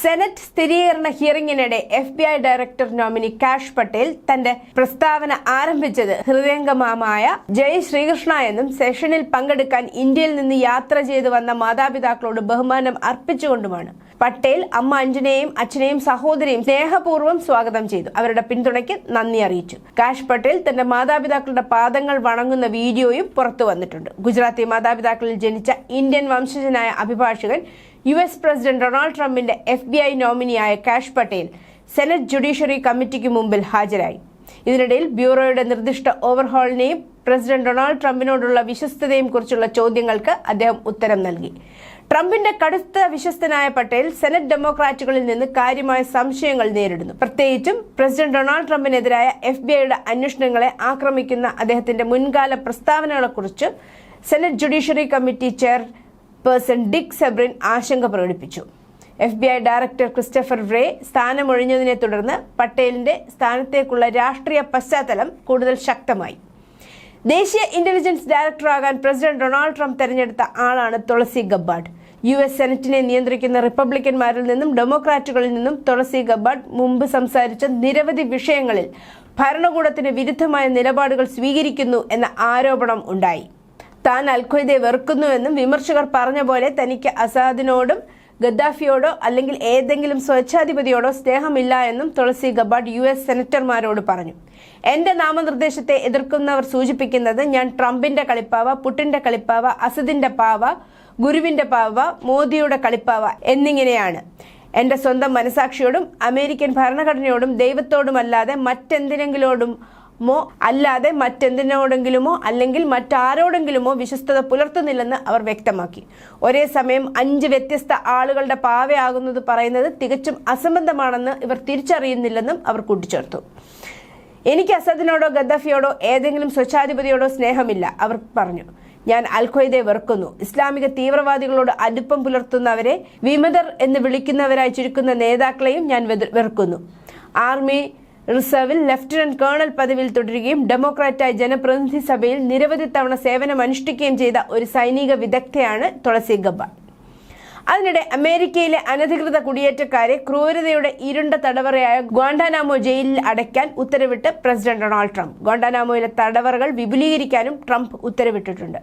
Senate സ്ഥിരീകരണ ഹിയറിംഗിനിടെ F B I director nominee Kash Patel തന്റെ പ്രസ്താവന ആരംഭിച്ചത് ഹൃദയംഗമമായ ജയ് ശ്രീകൃഷ്ണ എന്നും സെഷനിൽ പങ്കെടുക്കാൻ ഇന്ത്യയിൽ നിന്ന് യാത്ര ചെയ്തു വന്ന മാതാപിതാക്കളോട് ബഹുമാനം അർപ്പിച്ചുകൊണ്ടുമാണ്. പട്ടേൽ അമ്മ അഞ്ജനയെയും അച്ഛനെയും സഹോദരിയും സ്നേഹപൂർവം സ്വാഗതം ചെയ്തു. അവരുടെ പിന്തുണയ്ക്ക് നന്ദി അറിയിച്ചു. കാഷ് പട്ടേൽ തന്റെ മാതാപിതാക്കളുടെ പാദങ്ങൾ വണങ്ങുന്ന വീഡിയോയും പുറത്തു വന്നിട്ടുണ്ട്. ഗുജറാത്തി മാതാപിതാക്കളിൽ ജനിച്ച ഇന്ത്യൻ വംശജനായ അഭിഭാഷകൻ യു എസ് പ്രസിഡന്റ് ഡൊണാൾഡ് ട്രംപിന്റെ എഫ് ബി ഐ നോമിനിയായ കാഷ് പട്ടേൽ സെനറ്റ് ജുഡീഷ്യറി കമ്മിറ്റിക്ക് മുമ്പിൽ ഹാജരായി. ഇതിനിടയിൽ ബ്യൂറോയുടെ നിർദ്ദിഷ്ട ഓവർഹോളിനെയും പ്രസിഡന്റ് ഡൊണാൾഡ് ട്രംപിനോടുള്ള വിശ്വസ്തതയും കുറിച്ചുള്ള ചോദ്യങ്ങൾക്ക് അദ്ദേഹം ഉത്തരം നൽകി. ട്രംപിന്റെ കടുത്ത വിശ്വസ്തനായ പട്ടേൽ സെനറ്റ് ഡെമോക്രാറ്റുകളിൽ നിന്ന് കാര്യമായ സംശയങ്ങൾ നേരിടുന്നു. പ്രത്യേകിച്ചും പ്രസിഡന്റ് ഡൊണാൾഡ് ട്രംപിനെതിരായ എഫ് ബി ഐയുടെ അന്വേഷണങ്ങളെ ആക്രമിക്കുന്ന അദ്ദേഹത്തിന്റെ മുൻകാല പ്രസ്താവനകളെക്കുറിച്ച് senate judiciary committee chairperson Dick സെബ്രിൻ ആശങ്ക പ്രകടിപ്പിച്ചു. F B I director Christopher Wray സ്ഥാനമൊഴിഞ്ഞതിനെ തുടർന്ന് പട്ടേലിന്റെ സ്ഥാനത്തേക്കുള്ള രാഷ്ട്രീയ പശ്ചാത്തലം കൂടുതൽ ശക്തമായി. ദേശീയ ഇന്റലിജൻസ് ഡയറക്ടറാകാൻ പ്രസിഡന്റ് ഡൊണാൾഡ് ട്രംപ് തെരഞ്ഞെടുത്ത ആളാണ് തുളസി ഗബ്ബാർഡ്. യു എസ് സെനറ്റിനെ നിയന്ത്രിക്കുന്ന റിപ്പബ്ലിക്കന്മാരിൽ നിന്നും ഡെമോക്രാറ്റുകളിൽ നിന്നും തുളസി ഗബ്ബാർഡ് മുമ്പ് സംസാരിച്ച നിരവധി വിഷയങ്ങളിൽ ഭരണകൂടത്തിന് വിരുദ്ധമായ നിലപാടുകൾ സ്വീകരിക്കുന്നു എന്ന ആരോപണം ഉണ്ടായി. താൻ അൽഖ്വയ്ദയെ വെറുക്കുന്നുവെന്നും വിമർശകർ പറഞ്ഞ പോലെ തനിക്ക് അസാദിനോടും ഗദ്ദാഫിയോടോ അല്ലെങ്കിൽ ഏതെങ്കിലും സ്വച്ഛാധിപതിയോടോ സ്നേഹമില്ല എന്നും തുളസി ഗബാഡ് യു എസ് സെനറ്റർമാരോട് പറഞ്ഞു. എന്റെ നാമനിർദ്ദേശത്തെ എതിർക്കുന്നവർ സൂചിപ്പിക്കുന്നത് ഞാൻ ട്രംപിന്റെ കളിപ്പാവ പുട്ടിന്റെ കളിപ്പാവ അസദിന്റെ പാവ ഗുരുവിന്റെ പാവ മോദിയുടെ കളിപ്പാവ എന്നിങ്ങനെയാണ്. എന്റെ സ്വന്തം മനസാക്ഷിയോടും അമേരിക്കൻ ഭരണഘടനയോടും ദൈവത്തോടുമല്ലാതെ മറ്റെന്തിനെങ്കിലോടും മോ? അല്ലാതെ മറ്റെന്തിനോടെങ്കിലുമോ അല്ലെങ്കിൽ മറ്റാരോടെങ്കിലുമോ വിശ്വസ്തത പുലർത്തുന്നില്ലെന്ന് അവർ വ്യക്തമാക്കി. ഒരേ സമയം അഞ്ച് വ്യത്യസ്ത ആളുകളുടെ പാവയാകുന്നത് പറയുന്നത് തികച്ചും അസംബന്ധമാണെന്ന് ഇവർ തിരിച്ചറിയുന്നില്ലെന്നും അവർ കൂട്ടിച്ചേർത്തു. എനിക്ക് അസദിനോടോ ഗദ്ദഫിയോടോ ഏതെങ്കിലും സ്വച്ഛാധിപതിയോടോ സ്നേഹമില്ല അവർ പറഞ്ഞു. ഞാൻ അൽഖ്വയ്ദയെ വെറുക്കുന്നു. ഇസ്ലാമിക തീവ്രവാദികളോട് അടുപ്പം പുലർത്തുന്നവരെ വിമതർ എന്ന് വിളിക്കുന്നവരായി ചുരുക്കുന്ന നേതാക്കളെയും ഞാൻ വെറുക്കുന്നു. ആർമി റിസർവിൽ ലഫ്റ്റനന്റ് കേണൽ പദവിയിൽ തുടരുകയും ഡെമോക്രാറ്റായി ജനപ്രതിനിധി സഭയിൽ നിരവധി തവണ സേവനം അനുഷ്ഠിക്കുകയും ചെയ്ത ഒരു സൈനിക വിദഗ്ധയാണ് തുളസി ഗബ്ബ അതിനിടെ അമേരിക്കയിലെ അനധികൃത കുടിയേറ്റക്കാരെ ക്രൂരതയുടെ ഇരുണ്ട തടവറയായ ഗോണ്ടാനാമോ ജയിലിൽ അടയ്ക്കാൻ ഉത്തരവിട്ട് പ്രസിഡന്റ് ഡൊണാൾഡ് ട്രംപ്. ഗോണ്ടാനാമോയിലെ തടവറകൾ വിപുലീകരിക്കാനും ട്രംപ് ഉത്തരവിട്ടിട്ടുണ്ട്.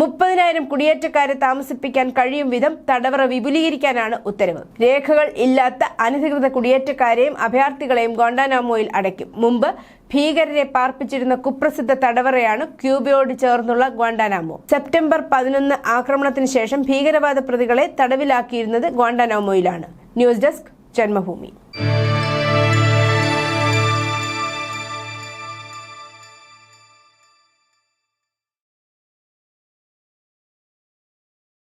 മുപ്പതിനായിരം കുടിയേറ്റക്കാരെ താമസിപ്പിക്കാൻ കഴിയും വിധം തടവറ വിപുലീകരിക്കാനാണ് ഉത്തരവ്. രേഖകൾ ഇല്ലാത്ത അനധികൃത കുടിയേറ്റക്കാരെയും അഭയാർത്ഥികളെയും ഗോണ്ടാനാമോയിൽ അടയ്ക്കും. മുമ്പ് ഭീകരരെ പാർപ്പിച്ചിരുന്ന കുപ്രസിദ്ധ തടവറയാണ് ക്യൂബയോട് ചേർന്നുള്ള ഗ്വാണ്ടാനാമോ. സെപ്റ്റംബർ പതിനൊന്ന് ആക്രമണത്തിന് ശേഷം ഭീകരവാദ പ്രതികളെ തടവിലാക്കിയിരുന്നത് ഗ്വാണ്ടാനാമോയിലാണ്. News desk Janmabhumi.